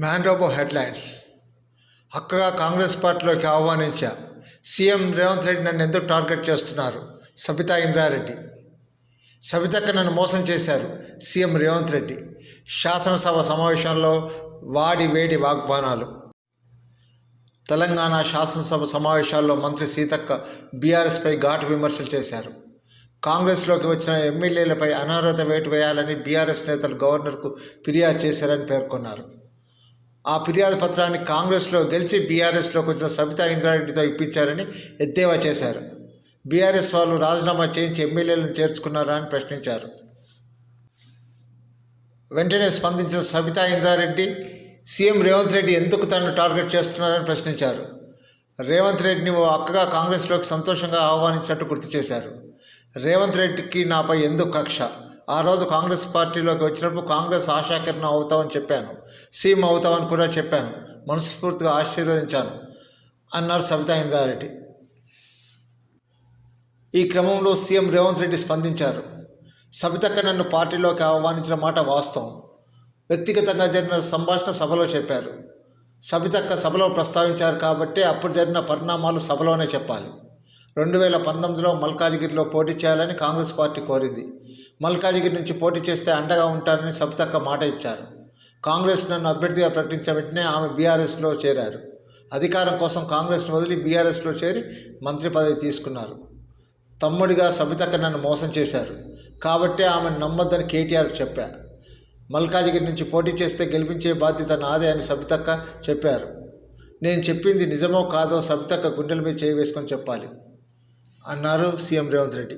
మ్యాన్రోబో headlines అక్కగా Congress పార్టీలోకి ఆహ్వానించా CM Revanth Reddy నన్ను ఎందుకు టార్గెట్ చేస్తున్నారు? సబితా ఇంద్రారెడ్డి. సబితక్క నన్ను మోసం చేశారు సీఎం రేవంత్ రెడ్డి. శాసనసభ సమావేశంలో వాడి వేడి వాగ్వానాలు. తెలంగాణ శాసనసభ సమావేశాల్లో మంత్రి సీతక్క బీఆర్ఎస్పై ఘాటు విమర్శలు చేశారు. కాంగ్రెస్లోకి వచ్చిన ఎమ్మెల్యేలపై అనర్హత వేటు వేయాలని బీఆర్ఎస్ నేతలు గవర్నర్కు ఫిర్యాదు చేశారని పేర్కొన్నారు. ఆ ఫిర్యాదు పత్రాన్ని కాంగ్రెస్లో గెలిచి బీఆర్ఎస్లోకి వచ్చిన సబితా ఇంద్రారెడ్డితో ఇప్పించారని ఎద్దేవా చేశారు. బీఆర్ఎస్ వాళ్ళు రాజీనామా చేయించి ఎమ్మెల్యేలను చేర్చుకున్నారా అని ప్రశ్నించారు. వెంటనే స్పందించిన సబితా ఇంద్రారెడ్డి సీఎం రేవంత్ రెడ్డి ఎందుకు తనను టార్గెట్ చేస్తున్నారని ప్రశ్నించారు. రేవంత్ రెడ్డిని ఓ అక్కగా కాంగ్రెస్లోకి సంతోషంగా ఆహ్వానించినట్టు గుర్తు చేశారు. రేవంత్ రెడ్డికి నాపై ఎందుకు కక్ష? ఆ రోజు కాంగ్రెస్ పార్టీలోకి వచ్చినప్పుడు కాంగ్రెస్ ఆశాకిరణం అవుతామని చెప్పాను. సీఎం అవుతామని కూడా చెప్పాను. మనస్ఫూర్తిగా ఆశీర్వదించాను అన్నారు సబితా ఇంద్రారెడ్డి. ఈ క్రమంలో సీఎం రేవంత్ రెడ్డి స్పందించారు. సబితక్క నన్ను పార్టీలోకి ఆహ్వానించిన మాట వాస్తవం. వ్యక్తిగతంగా జరిగిన సంభాషణ సభలో చెప్పారు. సబితక్క సభలో ప్రస్తావించారు కాబట్టి అప్పుడు జరిగిన పరిణామాలు సభలోనే చెప్పాలి. రెండు వేల పంతొమ్మిదిలో మల్కాజిగిరిలో పోటీ చేయాలని కాంగ్రెస్ పార్టీ కోరింది. మల్కాజిగిరి నుంచి పోటీ చేస్తే అండగా ఉంటారని సబితక్క మాట ఇచ్చారు. కాంగ్రెస్ నన్ను అభ్యర్థిగా ప్రకటించిన వెంటనే ఆమె బీఆర్ఎస్లో చేరారు. అధికారం కోసం కాంగ్రెస్ను వదిలి బీఆర్ఎస్లో చేరి మంత్రి పదవి తీసుకున్నారు. తమ్ముడిగా సబితక్క నన్ను మోసం చేశారు. కాబట్టే ఆమెను నమ్మొద్దని కేటీఆర్ చెప్పా. మల్కాజిగిరి నుంచి పోటీ చేస్తే గెలిపించే బాధ్యత నాదే అని సబితక్క చెప్పారు. నేను చెప్పింది నిజమో కాదో సబితక్క గుండెల మీద చేయి వేసుకొని చెప్పాలి. అన్నారు సీఎం రేవంత్ రెడ్డి